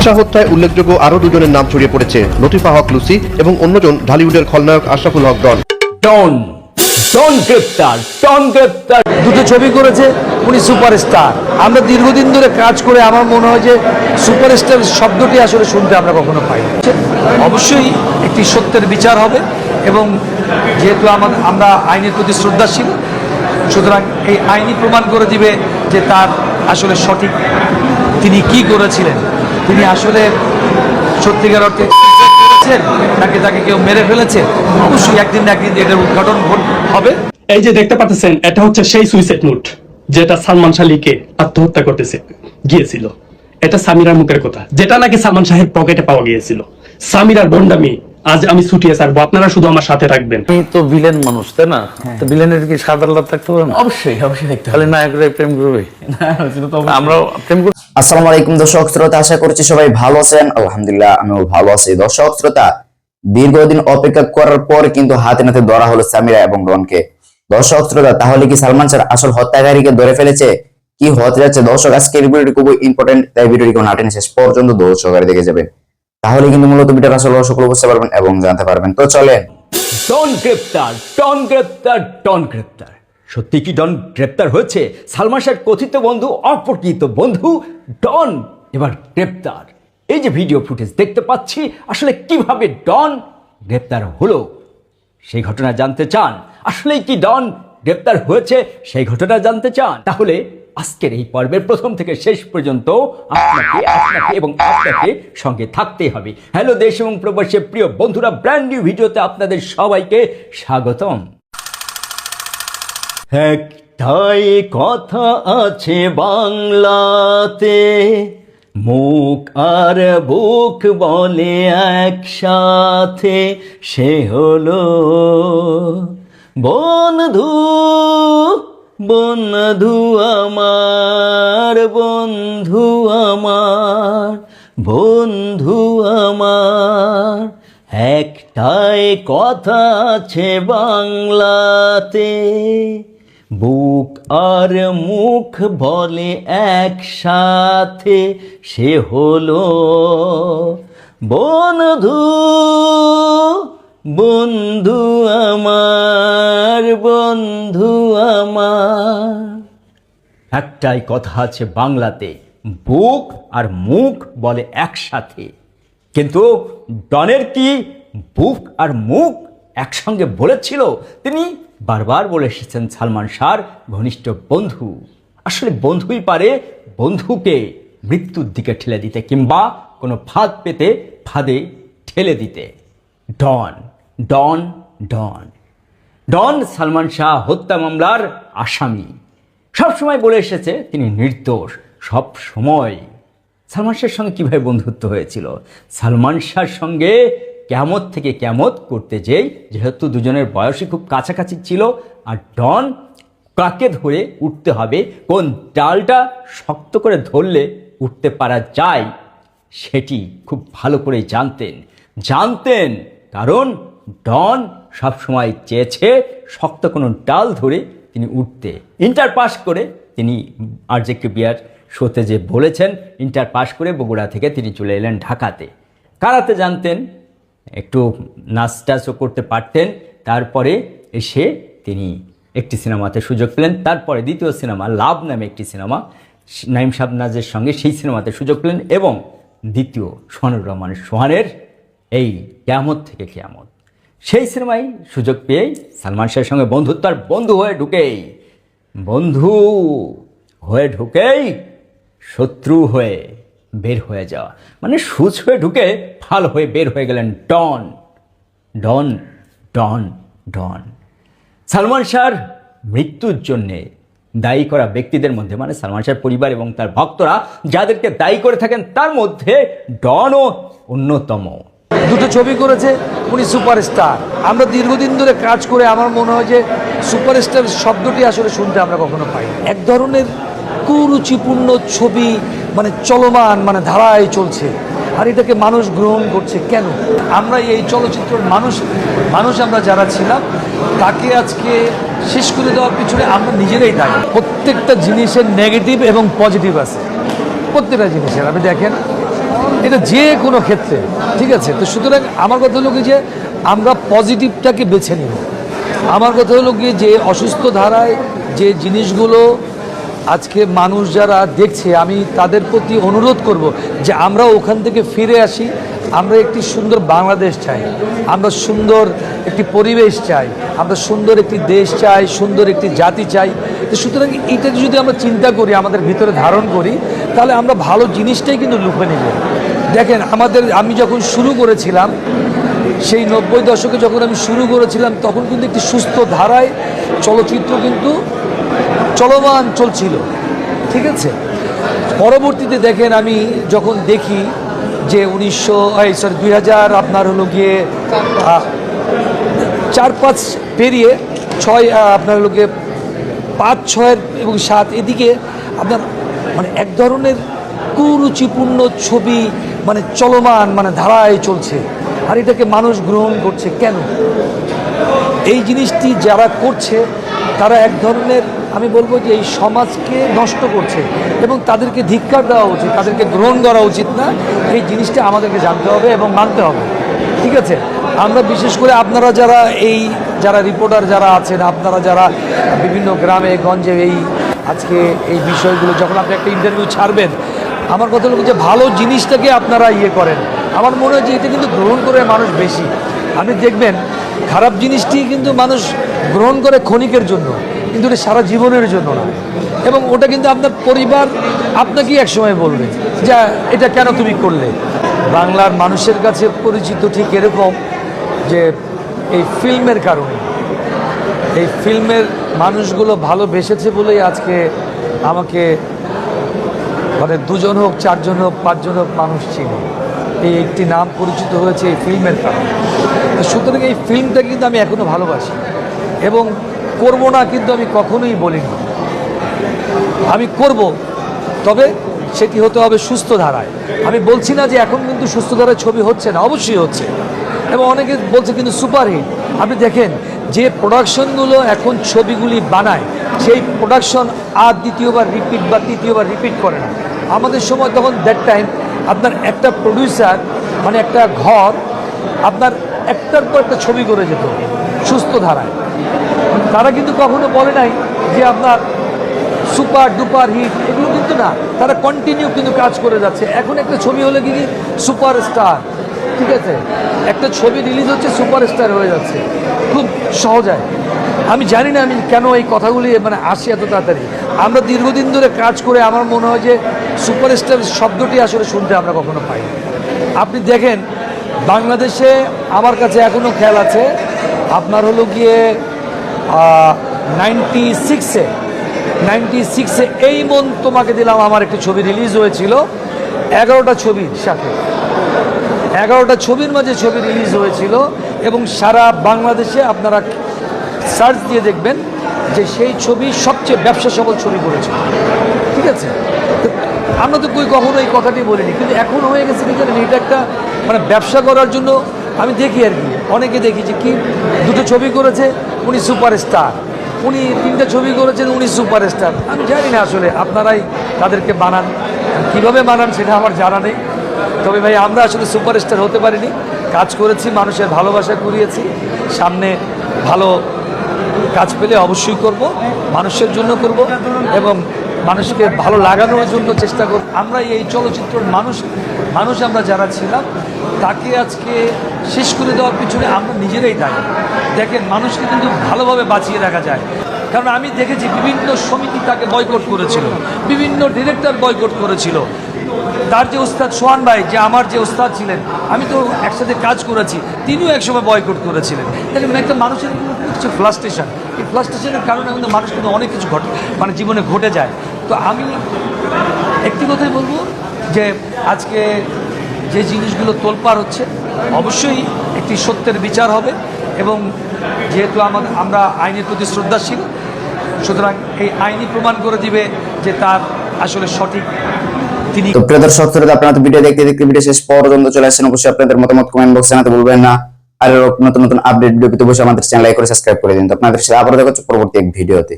ঈশা হত্যায় উল্লেখযোগ্য আরও দুজনের নাম ছড়িয়ে পড়েছে লতিফা হক লুসি এবং অন্যজন ঢালিউডের খলনায়ক আশরাফুল হক ডন। ডন ডন গ্রেপ্তার ডন গ্রেপ্তার। দুটো ছবি করেছে উনি সুপারস্টার। আমরা দীর্ঘদিন ধরে কাজ করে আমার মনে হয় যে সুপারস্টার শব্দটি আসলে শুনতে আমরা কখনো পাই না। অবশ্যই একটি সত্যের বিচার হবে এবং যেহেতু আমার আমরা আইনের প্রতি শ্রদ্ধাশীল সুতরাং এই আইনি প্রমাণ করে দিবে যে তার আসলে সঠিক তিনি কি করেছিলেন। তিনি আসলে সত্যিকার অর্থে করেছেন নাকি তাকে কেউ মেরে ফেলেছে? অবশ্যই একদিন না একদিন এটার উদ্ঘাটন হবে। এই যে দেখতে পাচ্ছেন এটা হচ্ছে সেই সুইসাইড নোট যেটা সালমান শালিকে আত্মহত্যা করতেছে গিয়েছিল। এটা সামিরার মুখের কথা যেটা নাকি সালমান শাহের পকেটে পাওয়া গিয়েছিল। সামিরার বন্ডামি আজ আমি ছুটিয়ে ছাড়বো আপনারা শুধু আমার সাথে রাখবেন তুমি তো ভিলেন মানুষ তাই না? তো ভিলেনের কি সাদা লাভ থাকতে পারে না? অবশ্যই অবশ্যই দেখতে খালি নায়করা প্রেম করবে। আমরাও প্রেম করব আসসালামু আলাইকুম, দর্শক শ্রোতা, আশা করছি সবাই ভালো আছেন। আলহামদুলিল্লাহ, আমিও ভালো আছি। দর্শক শ্রোতা, দীর্ঘদিন অপেক্ষা করার পর কিন্তু হাতে নাতে ধরা হলো সামিরা এবং ডনকে দর্শক শ্রোতা, তাহলে কি সালমান শাহ আসল হত্যাকারীকে ধরে ফেলেছে? কি হতে যাচ্ছে? দর্শক, আজকের ভিডিওটি খুবই ইম্পর্টেন্ট তাই ভিডিওটি কোনো নাটেন শেষ পর্যন্ত দর্শক দেখে যাবেন। তাহলে কিন্তু মূলত ভিডিওর আসল সকল বুঝতে পারবেন এবং জানতে পারবেন। তো চলেন। ডন গ্রেপ্তার ডন গ্রেপ্তার ডন গ্রেপ্তার সত্যি কি ডন গ্রেপ্তার হয়েছে? সালমান কথিত বন্ধু অপরিচিত বন্ধু, ডন এবার গ্রেপ্তার। এই যে ভিডিও ফুটেজ দেখতে পাচ্ছি, আসলে কীভাবে ডন গ্রেপ্তার হলো, সেই ঘটনা জানতে চান? আসলেই কি ডন গ্রেপ্তার হয়েছে, সেই ঘটনা জানতে চান? তাহলে আজকের এই পর্বের প্রথম থেকে শেষ পর্যন্ত আপনাকে আপনাকে এবং আপনাকে সঙ্গে থাকতে হবে। হ্যালো, দেশ এবং প্রবাসের প্রিয় বন্ধুরা ব্র্যান্ড নিউ ভিডিওতে আপনাদের সবাইকে স্বাগতম। একটাই কথা আছে বাংলাতে, মুখ আর বুক বলে একসাথে, সে হলো বন্ধু বন্ধু আমার বন্ধু আমার বন্ধু আমার। একটাই কথা আছে বাংলাতে বুক আর মুখ বলে একসাথে সে হলো বন্ধু বন্ধু আমার বন্ধু আমার। একটাই কথা আছে বাংলাতে, বুক আর মুখ বলে একসাথে। কিন্তু ডনের কি বুক আর মুখ একসঙ্গে বলেছিল? তিনি বারবার বলে এসেছেন সালমান শাহর ঘনিষ্ঠ বন্ধু। আসলে বন্ধুই পারে বন্ধুকে মৃত্যুর দিকে ঠেলে দিতে কিংবা কোনো ফাঁদ পেতে ফাঁদে ঠেলে দিতে। ডন ডন ডন। ডন সালমান শাহ হত্যা মামলার আসামি। সব সময় বলে এসেছে, তিনি নির্দোষ, সব সময়। সালমান শাহের সঙ্গে কীভাবে বন্ধুত্ব হয়েছিল? সালমান শাহর সঙ্গে ক্যামত থেকে ক্যামত করতে যেই, যেহেতু দুজনের বয়সই খুব কাছাকাছি ছিল, আর ডন কাকে ধরে উঠতে হবে, কোন ডালটা শক্ত করে ধরলে উঠতে পারা যায়, সেটি খুব ভালো করে জানতেন। জানতেন কারণ ডন সবসময় চেয়েছে শক্ত কোনো ডাল ধরে তিনি উঠতে। ইন্টার পাস করে তিনি আর জে বিয়ার শোতে যে বলেছেন, ইন্টার পাস করে বগুড়া থেকে তিনি চলে এলেন ঢাকাতে। কারাতে জানতেন একটু নাচ টাচও করতে পারতেন। তারপরে এসে তিনি একটি সিনেমাতে সুযোগ পেলেন। তারপরে দ্বিতীয় সিনেমা, লাভ নামে একটি সিনেমা, নাইম শাবনাজের সঙ্গে সেই সিনেমাতে সুযোগ পেলেন এবং দ্বিতীয় সোহানুর রহমান সোহানের এই কেয়ামত থেকে কেয়ামত। সেই সিনেমায় সুযোগ পেয়ে সালমান শাহের সঙ্গে বন্ধুত্ব আর বন্ধু হয়ে ঢুকেই, বন্ধু হয়ে ঢুকেই শত্রু হয়ে বের হয়ে যাওয়া। মানে সুচ হয়ে ঢুকে ফাল হয়ে বের হয়ে গেলেন ডন ডন ডন ডন। সালমান শাহর মৃত্যুর জন্যে দায়ী করা ব্যক্তিদের মধ্যে মানে সালমান শাহর পরিবার এবং তার ভক্তরা যাদেরকে দায়ী করে থাকেন, তার মধ্যে ডনও অন্যতম। দুটো ছবি করেছে, উনি সুপারস্টার। আমরা দীর্ঘদিন ধরে কাজ করে আমার মনে হয় যে সুপারস্টার শব্দটি আসলে শুনতে আমরা কখনো পাই এক ধরনের কুরুচিপূর্ণ ছবি মানে চলমান মানে ধারায় চলছে। আর এটাকে মানুষ গ্রহণ করছে কেন? আমরা এই চলচ্চিত্রের মানুষ মানুষ আমরা যারা ছিলাম, তাকে আজকে শেষ করে দেওয়ার পিছনে আমরা নিজেরাই দায়ী। প্রত্যেকটা জিনিসের নেগেটিভ এবং পজিটিভ আছে। প্রত্যেকটা জিনিসের, আপনি দেখেন, এটা যে কোনো ক্ষেত্রে, ঠিক আছে? তো সুতরাং আমার কথা হলো কি যে, আমরা পজিটিভটাকে বেছে নিব। আমার কথা হলো কি যে, অসুস্থ ধারায় যে জিনিসগুলো আজকে মানুষ যারা দেখছে, আমি তাদের প্রতি অনুরোধ করব যে আমরা ওখান থেকে ফিরে আসি। আমরা একটি সুন্দর বাংলাদেশ চাই। আমরা সুন্দর একটি পরিবেশ চাই। আমরা সুন্দর একটি দেশ চাই, সুন্দর একটি জাতি চাই। তো সুতরাং এইটাকে যদি আমরা চিন্তা করি, আমাদের ভিতরে ধারণ করি, তাহলে আমরা ভালো জিনিসটাই কিন্তু লুকে নেব। দেখেন, আমাদের, আমি যখন শুরু করেছিলাম, সেই নব্বই দশকে যখন আমি শুরু করেছিলাম, তখন কিন্তু একটি সুস্থ ধারায় চলচ্চিত্র কিন্তু চলমান চলছিল। ঠিক আছে? পরবর্তীতে দেখেন আমি যখন দেখি যে উনিশশো সরি দুই হাজার আপনার হলো গিয়ে চার পাঁচ পেরিয়ে ছয় আপনার হলো গিয়ে পাঁচ, ছয়ের এবং সাত এদিকে আপনার মানে এক ধরনের কুরুচিপূর্ণ ছবি মানে চলমান মানে ধারায় চলছে। আর এটাকে মানুষ গ্রহণ করছে কেন? এই জিনিসটি যারা করছে, তারা এক ধরনের আমি বলব যে এই সমাজকে নষ্ট করছে এবং তাদেরকে ধিক্কার দেওয়া উচিত, তাদেরকে গ্রহণ করা উচিত না। এই জিনিসটা আমাদেরকে জানতে হবে এবং মানতে হবে। ঠিক আছে? আমরা বিশেষ করে আপনারা যারা এই, যারা রিপোর্টার যারা আছেন, আপনারা যারা বিভিন্ন গ্রামে, গঞ্জে এই আজকে এই বিষয়গুলো যখন আপনি একটা ইন্টারভিউ ছাড়বেন, আমার কথা হলো যে ভালো জিনিসটাকে আপনারা ইয়ে করেন। আমার মনে হয় যে এটা কিন্তু গ্রহণ করে মানুষ বেশি। আপনি দেখবেন, খারাপ জিনিসটি কিন্তু মানুষ গ্রহণ করে ক্ষণিকের জন্য। কিন্তু এটা সারা জীবনের জন্য না। এবং ওটা কিন্তু আপনার পরিবার আপনাকেই একসময় বলবে যে, এটা কেন তুমি করলে? বাংলার মানুষের কাছে পরিচিত ঠিক এরকম যে, এই ফিল্মের কারণে। এই ফিল্মের মানুষগুলো ভালোবেসেছে বলেই আজকে আমাকে মানে দুজন হোক, চারজন হোক, পাঁচজন হোক মানুষ ছিল এই একটি নাম পরিচিত হয়েছে এই ফিল্মের কারণে। সুতরাং এই ফিল্মটা কিন্তু আমি এখনও ভালোবাসি। এবং করব না কিন্তু আমি কখনোই বলিনি। আমি করব, তবে সেটি হতে হবে সুস্থ ধারায়। আমি বলছি না যে এখন কিন্তু সুস্থ ধারায় ছবি হচ্ছে না, অবশ্যই হচ্ছে। এবং অনেকে বলছে কিন্তু সুপারহিট। আপনি দেখেন, যে প্রোডাকশনগুলো এখন ছবিগুলি বানায়, সেই প্রোডাকশন আর দ্বিতীয়বার রিপিট বা তৃতীয়বার রিপিট করে না। আমাদের সময় তখন দ্যাট টাইম আপনার একটা প্রডিউসার মানে একটা ঘর, আপনার একটার পর একটা ছবি করে যেত, সুস্থ ধারায়। তারা কিন্তু কখনো বলে নাই যে আপনার সুপার ডুপার হিট, এগুলো কিন্তু না। তারা কন্টিনিউ কিন্তু কাজ করে যাচ্ছে। এখন একটা ছবি হলে কি সুপার স্টার ঠিক আছে? একটা ছবি রিলিজ হচ্ছে সুপার স্টার হয়ে যাচ্ছে। খুব সহজায়। আমি জানি না আমি কেন এই কথাগুলি মানে আসি এত তাড়াতাড়ি। আমরা দীর্ঘদিন ধরে কাজ করে আমার মনে হয় যে সুপারস্টার শব্দটি আসলে শুনতে আমরা কখনো পাই আপনি দেখেন, বাংলাদেশে আমার কাছে এখনও খেয়াল আছে, আপনার হলো গিয়ে নাইনটি সিক্সে নাইনটি সিক্সে এই মন তোমাকে দিলাম। আমার একটি ছবি রিলিজ হয়েছিল। এগারোটা ছবির সাথে। এগারোটা ছবির মাঝে ছবি রিলিজ হয়েছিল এবং সারা বাংলাদেশে আপনারা সার্চ দিয়ে দেখবেন যে সেই ছবি সবচেয়ে ব্যবসা সফল ছবি করেছিল ঠিক আছে? আমরা তো কই কখনো এই কথাটি বলিনি, কিন্তু এখন হয়ে গেছে কি জানেন? এটা একটা মানে ব্যবসা করার জন্য আমি দেখি আর কি। অনেকে দেখি যে কি, দুটো ছবি করেছে, উনি সুপারস্টার। উনি তিনটা ছবি করেছেন, উনি সুপারস্টার। আমি জানি না আসলে আপনারাই তাদেরকে বানান। কীভাবে বানান সেটা আমার জানা নেই। তবে ভাই, আমরা আসলে সুপারস্টার হতে পারিনি। কাজ করেছি, মানুষের ভালোবাসা কুড়িয়েছি। সামনে ভালো কাজ পেলে অবশ্যই করব, মানুষের জন্য করব এবং মানুষকে ভালো লাগানোর জন্য চেষ্টা করব। আমরা এই চলচ্চিত্রের মানুষ মানুষ আমরা যারা ছিলাম, তাকে আজকে শেষ করে দেওয়ার পিছনে আমরা নিজেরাই থাকি দেখেন, মানুষকে কিন্তু ভালোভাবে বাঁচিয়ে রাখা যায়। কারণ আমি দেখেছি বিভিন্ন সমিতি তাকে বয়কট করেছিল, বিভিন্ন ডিরেক্টর বয়কট করেছিল। তার যে উস্তাদ সোহান ভাই, যে আমার যে উস্তাদ ছিলেন, আমি তো একসাথে কাজ করেছি, তিনিও একসময় বয়কট করেছিলেন। দেখেন একটা মানুষের কিন্তু কিছু ফ্লাস্ট্রেশন এই ফ্লাস্ট্রেশনের কারণে কিন্তু মানুষ কিন্তু অনেক কিছু ঘটে মানে জীবনে ঘটে যায়। তো আমি একটি কথাই বলব যে, আজকে যে জিনিসগুলো তোলপার হচ্ছে, অবশ্যই একটি সত্যের বিচার হবে এবং যেহেতু আমাদের আমরা আইনের প্রতি শ্রদ্ধাশীল, সুতরাং এই আইনই প্রমাণ করে দিবে যে তার আসলে সঠিক তিনি তো প্রিয় দর্শক শ্রোতা আপনারা তো ভিডিও দেখতে দেখতে ভিডিও শেষ পর্যন্ত চলে আসছেন অবশ্যই আপনাদের মতামত কমেন্ট বক্সে জানাতে ভুলবেন না। আর নতুন নতুন আপডেট ভিডিও পেতে অবশ্যই আমাদের চ্যানেল লাইক করে সাবস্ক্রাইব করে দিন। তো আপনাদের সাথে আবার দেখা হচ্ছে পরবর্তী এক ভিডিওতে।